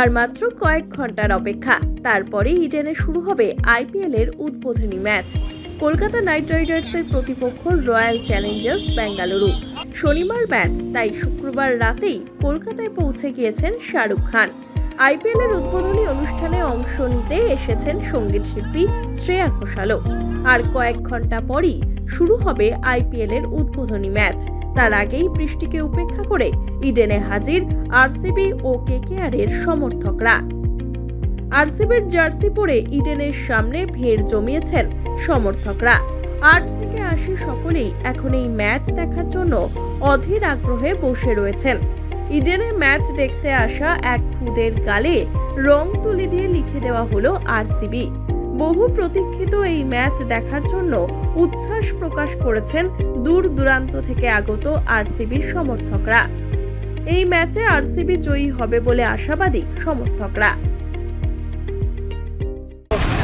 আর মাত্র কয়েক ঘণ্টার অপেক্ষা। তারপরে ইডেনে শুরু হবে আইপিএল এর উদ্বোধনী ম্যাচ। কলকাতা নাইট রাইডার্সের প্রতিপক্ষ রয়্যাল চ্যালেঞ্জার্স বেঙ্গালুরু। শনিবার ম্যাচ, তাই শুক্রবার রাতেই কলকাতায় পৌঁছে গিয়েছেন শাহরুখ খান। আইপিএল এর উদ্বোধনী অনুষ্ঠানে অংশ নিতে এসেছেন সংগীত শিল্পী শ্রেয়া ঘোষালও। আর কয়েক ঘণ্টা পরই শুরু হবে আইপিএল এর উদ্বোধনী ম্যাচ। তার আগেই বৃষ্টিকে উপেক্ষা করে ইডেনে হাজির আরসিবি ও কেকেআর এর সমর্থকরা। আরসিবির জার্সি পরে ইডেনের সামনে ভিড় জমিয়েছেন সমর্থকরা। আট থেকে আশি সকলেই এখন এই ম্যাচ দেখার জন্য অধীর আগ্রহে বসে রয়েছেন। ইডেনে ম্যাচ দেখতে আসা এক খুদের গালে রং তুলি দিয়ে লিখে দেওয়া হলো আরসিবি। বহু প্রতীক্ষিত এই ম্যাচ দেখার জন্য উচ্ছ্বাস প্রকাশ করেছেন দূর দূরান্ত থেকে আগত আরসিবির সমর্থকরা এই ম্যাচে আরসিবি জয়ী হবে বলে আশাবাদী সমর্থকরা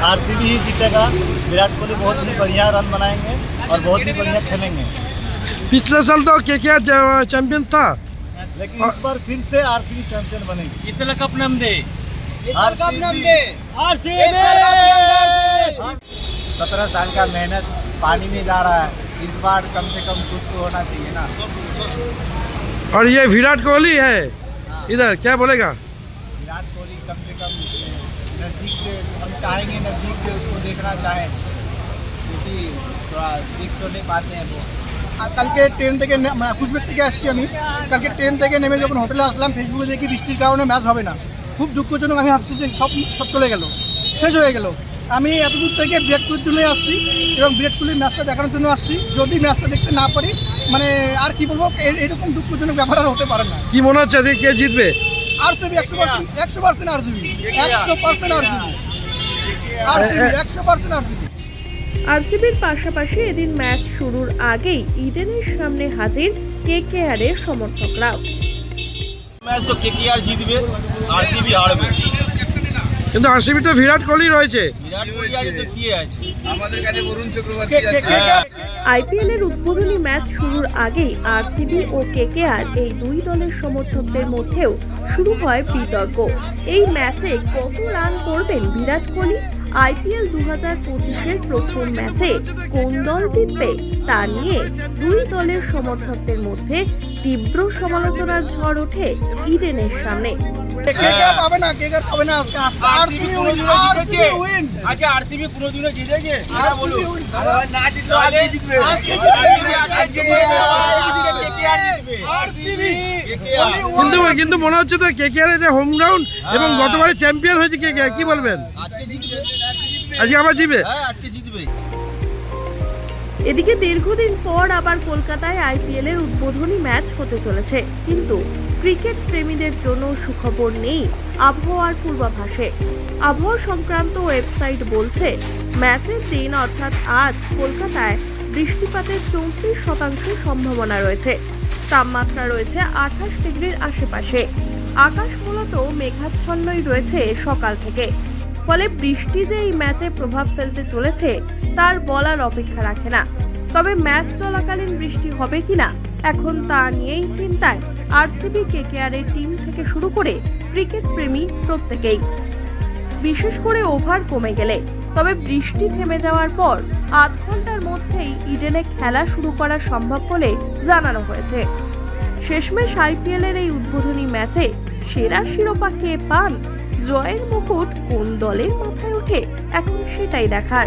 आरसीबी ही जीतेगा विराट कोहली बहुत ही बढ़िया रन बनाएंगे और बहुत ही बढ़िया खेलेंगे पिछले साल तो के के चैंपियन था लेकिन इस बार फिर से आरसीबी चैंपियन बनेगी इस साल कप नाम दे सत्रह साल का मेहनत पानी में जा रहा है इस बार कम से कम कुछ तो होना चाहिए ना और ये विराट कोहली है इधर क्या बोलेगा विराट कोहली कम से कम नज़दीक से हम चाहेंगे नज़दीक से उसको देखना चाहें क्योंकि थोड़ा दिख तो नहीं पाते हैं वो আর কালকে ট্রেন থেকে নে- মানে কুচবিহার থেকে আসছি আমি কালকে ট্রেন থেকে নেমে যখন হোটেলে আসলাম ফেসবুকে দেখি বৃষ্টির কারণে ম্যাচ হবে না খুব দুঃখজনক আমি ভাবছি যে সব সব চলে গেল। শেষ হয়ে গেল। আমি এত দূর থেকে বিরাট কোহলির জন্যই আসছি এবং বিরাট কোহলির ম্যাচটা দেখানোর জন্য আসছি। যদি ম্যাচটা দেখতে না পারি মানে আর কি বলব এরকম দুঃখজনক ব্যাপার আর হতে পারে না। কি মনে হচ্ছে যে কে জিতবে? আর সিবি একশো পার্সেন্ট একশো পার্সেন্ট আর সিবি একশো percent R C B R C B একশো পার্সেন্ট আর সিবি আরসিবির পাশাপাশি এদিন ম্যাচ শুরুর আগেই ইডেনের সামনে হাজির কেকেআর এর সমর্থকরাও। ম্যাচ তো কেকেআর জিতবে আরসিবি হারবে। কিন্তু আরসিবি তো বিরাট কোহলি রয়েছে। বিরাট কোহলি আছে তো কি আছে? আমাদের কাছে বরুণ কে- কে- কে- কে- আইপিএল এর উদ্বোধনী ম্যাচ শুরুর আগেই আরসিবি ও কেকেআর এই দুই দলের সমর্থকদের মধ্যেও শুরু হয় বিতর্ক। এই ম্যাচে কত রান করবেন বিরাট কোহলি? আইপিএল দু হাজার পঁচিশের প্রথম ম্যাচে কোন দল জিতবে তা নিয়ে দুই দলের সমর্থকদের মধ্যে তীব্র সমালোচনার ঝড় ওঠে ইডেনের সামনে। পাবে না কে কে পাবে না? আর win R C B win আচ্ছা আরসিবি কোনোদিনও জিতেছে? আর এটা বলুন। সিবি উইন না জিতলে আজকে জিতবে। আজকে আজকে জিতবে কেকেআর জিতবে? আরসিবি। কেকেআর কিন্তু কিন্তু মনে হচ্ছে তো কে কে এর হোম গ্রাউন্ড এবং গতবারে চ্যাম্পিয়ন হয়েছে কে কে কি বলবেন? আজকে জিতবে। আজকে আবার জিতবে? হ্যাঁ আজকে জিতবে। এদিকে দীর্ঘদিন পর আবার কলকাতায় আইপিএল এর উদ্বোধনী ম্যাচ হতে চলেছে। কিন্তু ক্রিকেট প্রেমীদের জন্য সুখবর নেই আবহাওয়ার পূর্বাভাসে। আবহাওয়া সংক্রান্ত ওয়েবসাইট বলছে, ম্যাচের দিন অর্থাৎ আজ কলকাতায় বৃষ্টিপাতের চৌত্রিশ শতাংশ সম্ভাবনা রয়েছে। তাপমাত্রা রয়েছে আঠাশ ডিগ্রির আশেপাশে। আকাশ মূলত মেঘাচ্ছন্নই রয়েছে সকাল থেকে। ফলে বৃষ্টি যে এই ম্যাচে প্রভাব ফেলতে চলেছে, তার বলার অপেক্ষা রাখে না। তবে ম্যাচ চলাকালীন বৃষ্টি হবে কিনা এখন তা নিয়েই চিন্তায় আরসিবি কেকেআর এর টিম থেকে শুরু করে ক্রিকেট প্রেমী প্রত্যেকেই। বিশেষ করে ওভার কমে গেলে, তবে বৃষ্টি থেমে যাওয়ার পর আধ ঘণ্টার মধ্যেই ইডেনে খেলা শুরু করা সম্ভব বলে জানানো হয়েছে। শেষমেশ আইপিএল এর এই উদ্বোধনী ম্যাচে সেরা শিরোপা কে পান জয়ের মুকুট কোন দলের মাথায় ওঠে, এখন সেটাই দেখার।